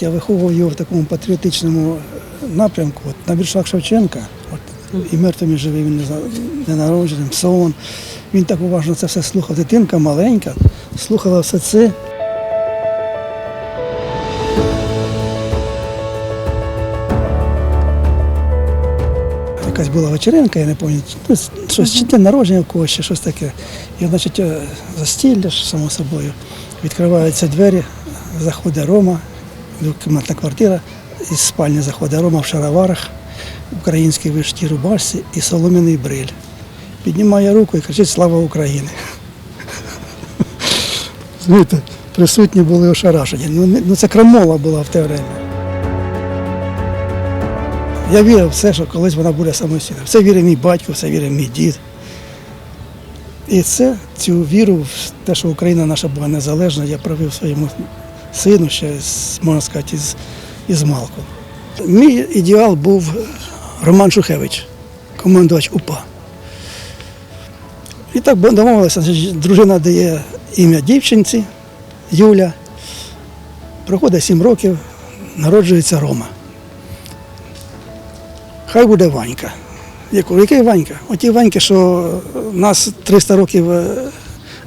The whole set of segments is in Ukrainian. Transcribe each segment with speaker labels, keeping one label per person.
Speaker 1: Я виховував його в такому патріотичному напрямку. От, на віршах Шевченка, от, і мертвим і живий, він ненародженим, сон. Він так уважно це все слухав. Дитинка маленька, слухала все це. Якась була вечеринка, я не пам'ятаю, ну, щось чи день народження в когось, чи щось таке. І, значить, е, застілля само собою. Відкриваються двері, заходить Рома, двокімнатна квартира, із спальні заходить Рома в шароварах, українській вишитій рубашці і солом'яний бриль. Піднімає руку і кричить Слава Україні. Знаєте, присутні були ошарашені. Ну, ну це крамола була в те время. Я вірив в все, що колись вона буде самостійна. Все вірив мій батько, все вірив мій дід. І це, цю віру в те, що Україна наша була незалежна, я привив своєму сину ще, можна сказати, із, із малку. Мій ідеал був Роман Шухевич, командувач УПА. І так домовилися, дружина дає ім'я дівчинці Юля. Проходить сім років, народжується Рома. Хай буде Ванька. Який Ванька? Оті Ваньки, що нас 300 років е,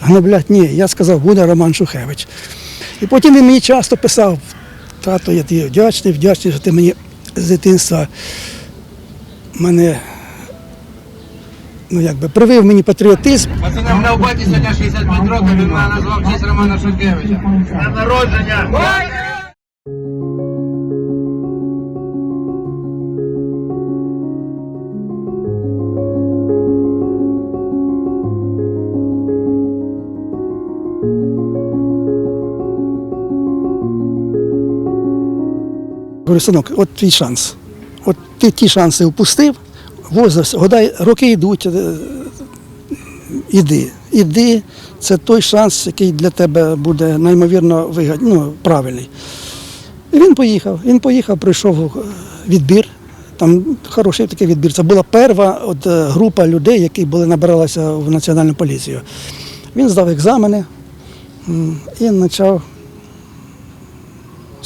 Speaker 1: гноблять. Ні, я сказав, буде Роман Шухевич. І потім він мені часто писав, тато, я тобі вдячний, вдячний, що ти мені з дитинства мене ну, якби, привив мені патріотизм.
Speaker 2: Пацанам на оботі сьогодні 65 років, він мене назвав в честь Романа Шуткевича. На народження!
Speaker 1: Говорю, синок, от твій шанс. От ти ті шанси впустив, возраст, годай, роки йдуть, е, іди. Іди, це той шанс, який для тебе буде неймовірно вигад, ну, правильний. І він поїхав. Він поїхав, пройшов е, відбір. Там хороший такий відбір. Це була перша от, е, група людей, які були набиралися в національну поліцію. Він здав екзамени і почав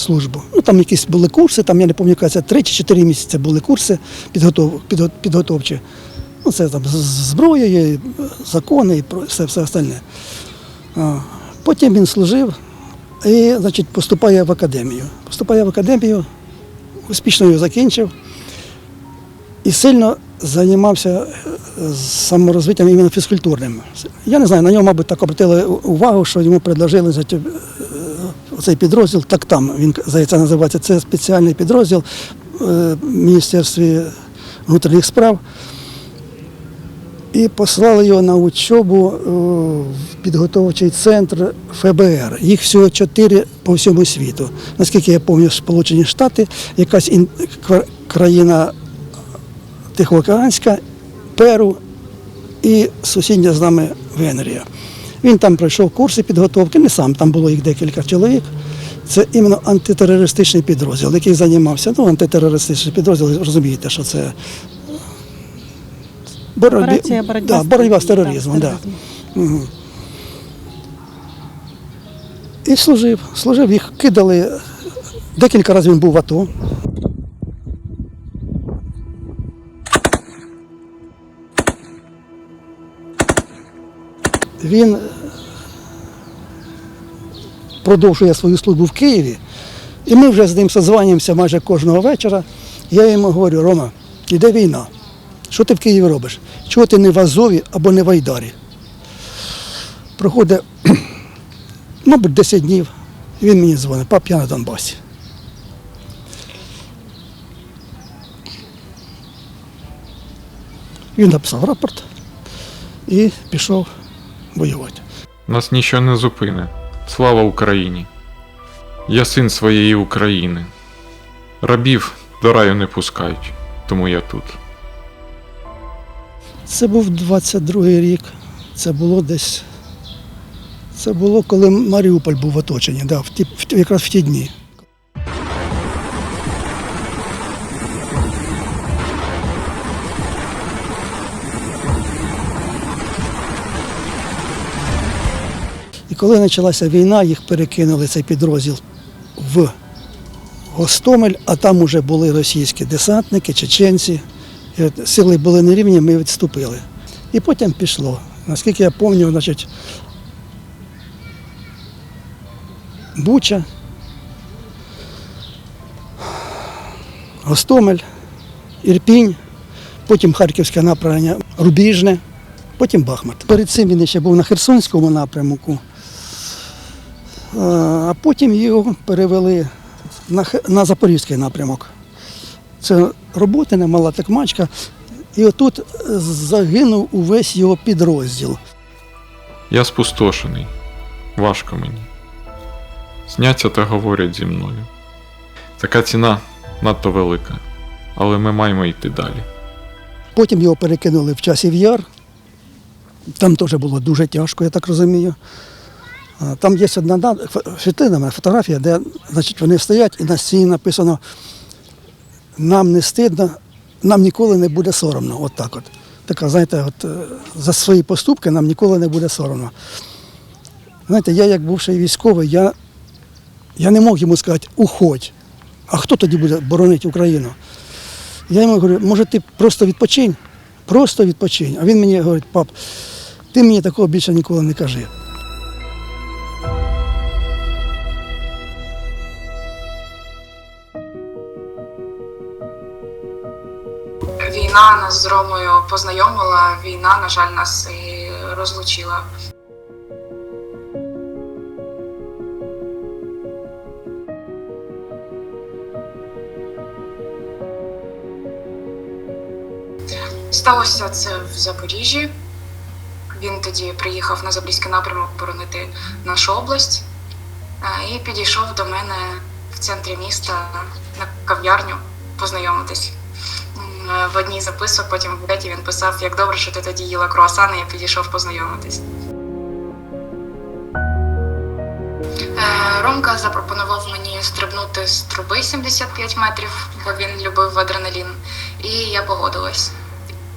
Speaker 1: службу. Ну, там якісь були курси, там я не пам'ятаю, це 3 чи 4 місяці були курси підготов, підго- підготовчі. Ну, це там з з зброєю, закони і все, все остальне. Потім він служив і, значить, поступає в академію. Поступає в академію, успішно його закінчив і сильно займався е, саморозвиттям іменно фізкультурним. Я не знаю, на нього, мабуть, так обратили увагу, що йому предложили значить, цей підрозділ, так там він здається, називається. Це спеціальний підрозділ е, в Міністерстві внутрішніх справ. І послали його на учобу е, в підготовчий центр ФБР. Їх всього чотири по всьому світу. Наскільки я пам'ятаю, Сполучені Штати, якась ін- країна Тихоокеанська, Перу і сусідня з нами Венгрія. Він там пройшов курси підготовки, не сам, там було їх декілька чоловік. Це іменно антитерористичний підрозділ, який займався. Ну, антитерористичний підрозділ, розумієте, що це боротьбі,
Speaker 3: Операція боротьба
Speaker 1: да,
Speaker 3: з-
Speaker 1: боротьба з
Speaker 3: да,
Speaker 1: тероризмом. Да.
Speaker 3: тероризмом.
Speaker 1: Мгм. І служив, служив, їх кидали. Декілька разів він був в АТО. Він продовжує свою службу в Києві, і ми вже з ним созванюємося майже кожного вечора. Я йому говорю, Рома, іде війна. Що ти в Києві робиш? Чого ти не в Азові або не в Айдарі? Проходить, мабуть, 10 днів. І він мені дзвонить, пап, я на Донбасі. Він написав рапорт і пішов воювати.
Speaker 4: Нас ніщо не зупине. Слава Україні! Я син своєї України. Рабів до раю не пускають, тому я тут.
Speaker 1: Це був 22-й рік. Це було десь. Це було, коли Маріуполь був в оточенні, да, в ті, в ті- якраз в ті дні. Коли почалася війна, їх перекинули цей підрозділ в Гостомель, а там вже були російські десантники, чеченці. І от сили були нерівні, ми відступили. І потім пішло. Наскільки я пам'ятаю, значить, Буча, Гостомель, Ірпінь, потім Харківське направлення Рубіжне, потім Бахмут. Перед цим він ще був на Херсонському напрямку, а потім його перевели на, на Запорізький напрямок. Це Роботина, мала Токмачка. І отут загинув увесь його підрозділ.
Speaker 4: Я спустошений. Важко мені. Сняться та говорять зі мною. Така ціна надто велика, але ми маємо йти далі.
Speaker 1: Потім його перекинули в часів яр. Там теж було дуже тяжко, я так розумію. Там є одна світлина, фотографія, де значить, вони стоять і на стіні написано нам не стидно, нам ніколи не буде соромно. От так от. Така, знаєте, от, е, за свої поступки нам ніколи не буде соромно. Знаєте, я як бувший військовий, я, я не мог йому сказати, уходь. А хто тоді буде боронити Україну? Я йому говорю, може ти просто відпочинь, просто відпочинь. А він мені говорить, пап, ти мені такого більше ніколи не кажи.
Speaker 3: Війна нас з Ромою познайомила, війна, на жаль, нас і розлучила. Сталося це в Запоріжжі. Він тоді приїхав на Запорізький напрямок боронити нашу область е, і підійшов до мене в центрі міста на кав'ярню познайомитись. Е, В одній записок, потім в буклеті він писав, як добре, що ти тоді їла круасани, я підійшов познайомитись. Е, Ромка запропонував мені стрибнути з труби 75 метрів, бо він любив адреналін, і я погодилась.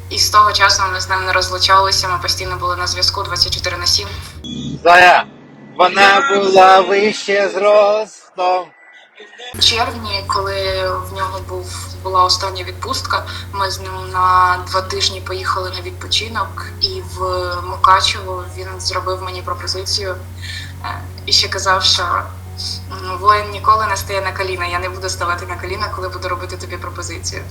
Speaker 3: І з того часу ми з ним не розлучалися, ми постійно були на зв'язку 24 на 7.
Speaker 2: Зая, вона була вище зростом.
Speaker 3: В червні, коли в нього був була остання відпустка, ми з ним на два тижні поїхали на відпочинок, і в Мукачево він зробив мені пропозицію е, і ще казав, що воїн ніколи не стає на коліна. Я не буду ставати на коліна, коли буду робити тобі пропозицію.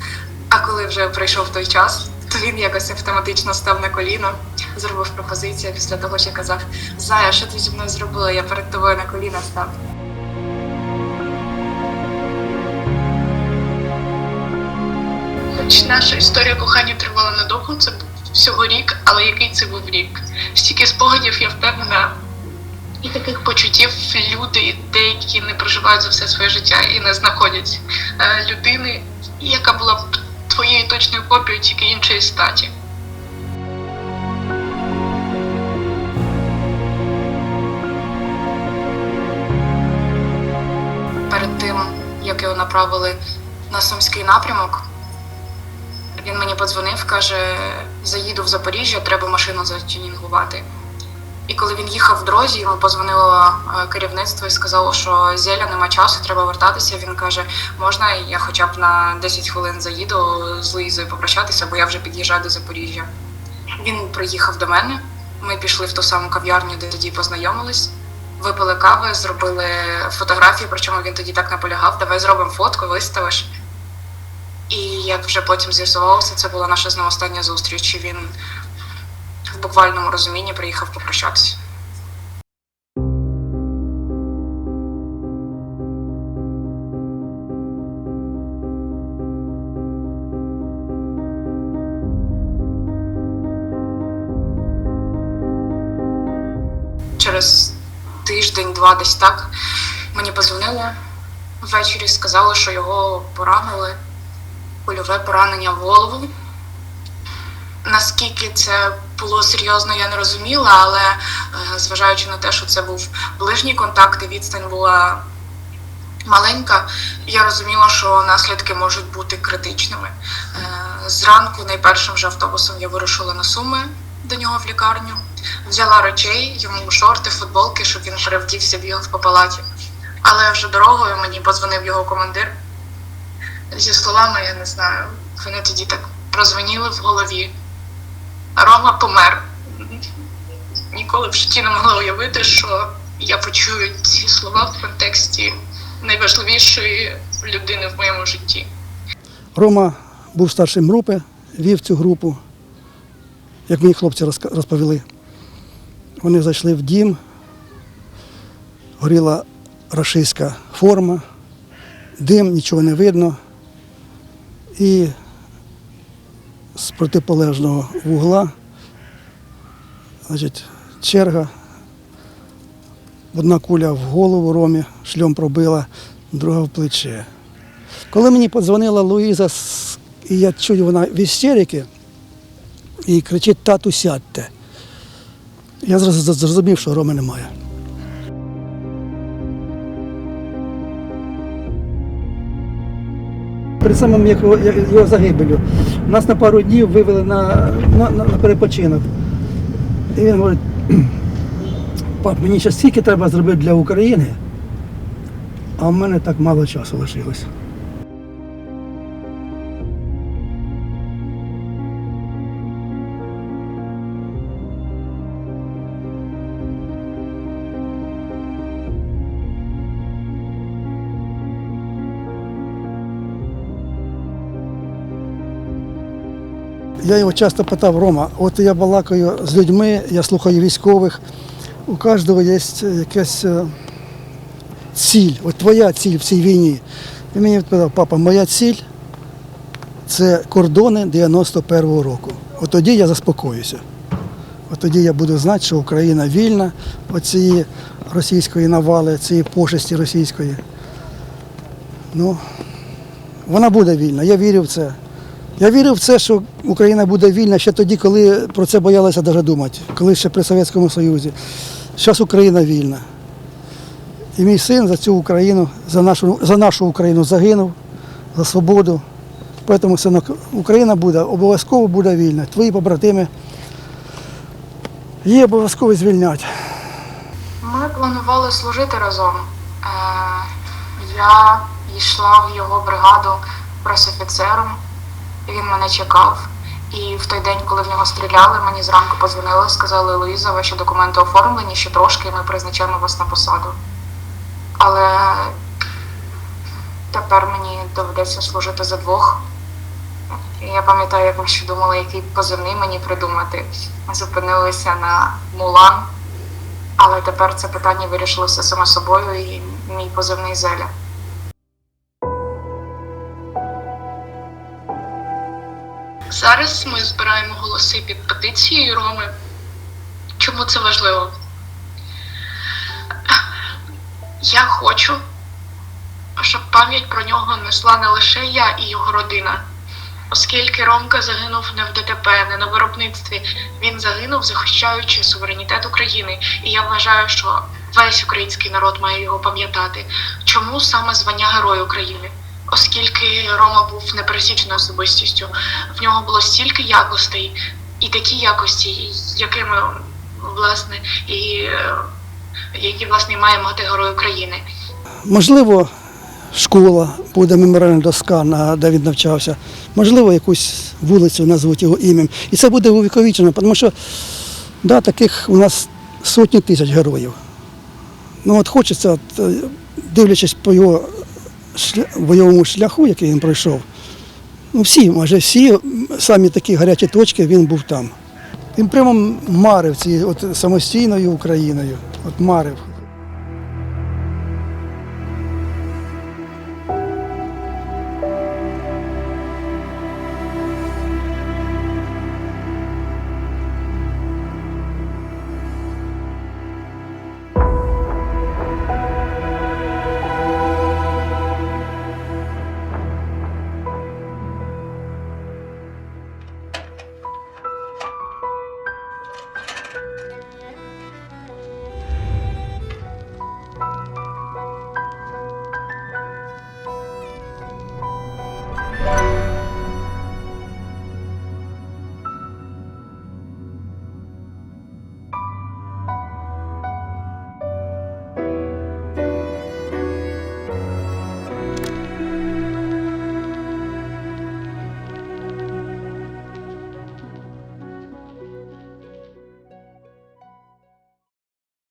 Speaker 3: А коли вже прийшов той час, то він якось автоматично став на коліно, зробив пропозицію. Після того ще казав: Зая, що ти зі мною зробила? Я перед тобою на коліна став.
Speaker 5: Хоч наша історія кохання тривала недовго, це був всього рік, але який це був рік? Стільки спогадів, я впевнена, і таких почуттів люди, деякі не проживають за все своє життя і не знаходять е, людини, яка була б твоєю точною копією, тільки іншої статі.
Speaker 3: перед тим, як його направили на Сумський напрямок, він мені подзвонив, каже: заїду в Запоріжжя, треба машину затюнінгувати. І коли він їхав в дорозі, йому подзвонило е, керівництво і сказало, що зеля нема часу, треба вертатися. Він каже: можна я хоча б на 10 хвилин заїду з Луїзою попрощатися, бо я вже під'їжджаю до Запоріжжя. Він приїхав до мене. Ми пішли в ту саму кав'ярню, де тоді познайомились. Випили кави, зробили фотографії, причому він тоді так наполягав, давай зробимо фотку, виставиш. І як вже потім з'ясувалося, це була наша з ним остання зустріч. і Він в буквальному розумінні приїхав попрощатися. Через тиждень-два десь так мені позвонили ввечері, сказали, що його поранили, кульове поранення в голову. Наскільки це було серйозно, я не розуміла, але е, зважаючи на те, що це був ближній контакт і відстань була маленька, я розуміла, що наслідки можуть бути критичними. Е, Зранку найпершим же автобусом я вирушила на Суми до нього в лікарню, взяла речей, йому шорти, футболки, щоб він перевдівся, бігав по палаті. Але вже дорогою мені подзвонив його командир. Зі словами, я не знаю, вони тоді так прозвоніли в голові. Рома помер. Ніколи в житті не могла уявити, що я почую ці слова в контексті найважливішої людини в моєму житті.
Speaker 1: Рома був старшим групи, вів цю групу, як мені хлопці розповіли. Вони зайшли в дім, горіла рашистська форма, дим, нічого не видно. І з протиполежного вугла, значить, черга, одна куля в голову Ромі, шльом пробила, друга в плече. Коли мені подзвонила Луїза, і я чую, вона в істериці, і кричить тату сядьте. Я зроз- зрозумів, що Роми немає. Перед самим його, його загибелю нас на пару днів вивели на, на, на, перепочинок. І він говорить, пап, мені ще стільки треба зробити для України, а в мене так мало часу лишилось. Я його часто питав, Рома, от я балакаю з людьми, я слухаю військових, у кожного є якась е, ціль, от твоя ціль в цій війні. Він мені відповідав, папа, моя ціль це кордони 91-го року. От тоді я заспокоюся. От тоді я буду знати, що Україна вільна від цієї російської навали, цієї пошесті російської. Ну, вона буде вільна, я вірю в це. Я вірив в це, що Україна буде вільна ще тоді, коли про це боялися навіть думати, коли ще при Совєтському Союзі. Зараз Україна вільна. І мій син за цю Україну, за нашу, за нашу Україну загинув, за свободу. Тому синок, Україна буде, обов'язково буде вільна. Твої побратими її обов'язково звільнять.
Speaker 3: Ми планували служити разом. Е, я йшла в його бригаду пресофіцером, він мене чекав. І в той день, коли в нього стріляли, мені зранку подзвонили, сказали Луїза, ваші документи оформлені, ще трошки, і ми призначаємо вас на посаду. Але тепер мені доведеться служити за двох. Я пам'ятаю, як ми ще думали, який позивний мені придумати. Ми зупинилися на Мулан. Але тепер це питання вирішилося саме собою і мій позивний Зеля.
Speaker 5: Зараз ми збираємо голоси під петицією Роми. Чому це важливо? Я хочу, щоб пам'ять про нього несла не лише я і його родина. Оскільки Ромка загинув не в ДТП, не на виробництві, він загинув, захищаючи суверенітет України. І я вважаю, що весь український народ має його пам'ятати. Чому саме звання Герой України? Оскільки Рома був непересічною особистістю, в нього було стільки якостей, і такі якості, якими власне і е, які власне має мати Герой України.
Speaker 1: Можливо, школа буде меморіальна доска, на, де він навчався. Можливо, якусь вулицю назвуть його ім'ям. І це буде увіковічено, тому що да, таких у нас сотні тисяч героїв. Ну от хочеться, от, е, дивлячись по його. Бойовому шляху, який він пройшов, ну всі, майже всі самі такі гарячі точки, він був там. Він прямо марив цією самостійною Україною. От марив.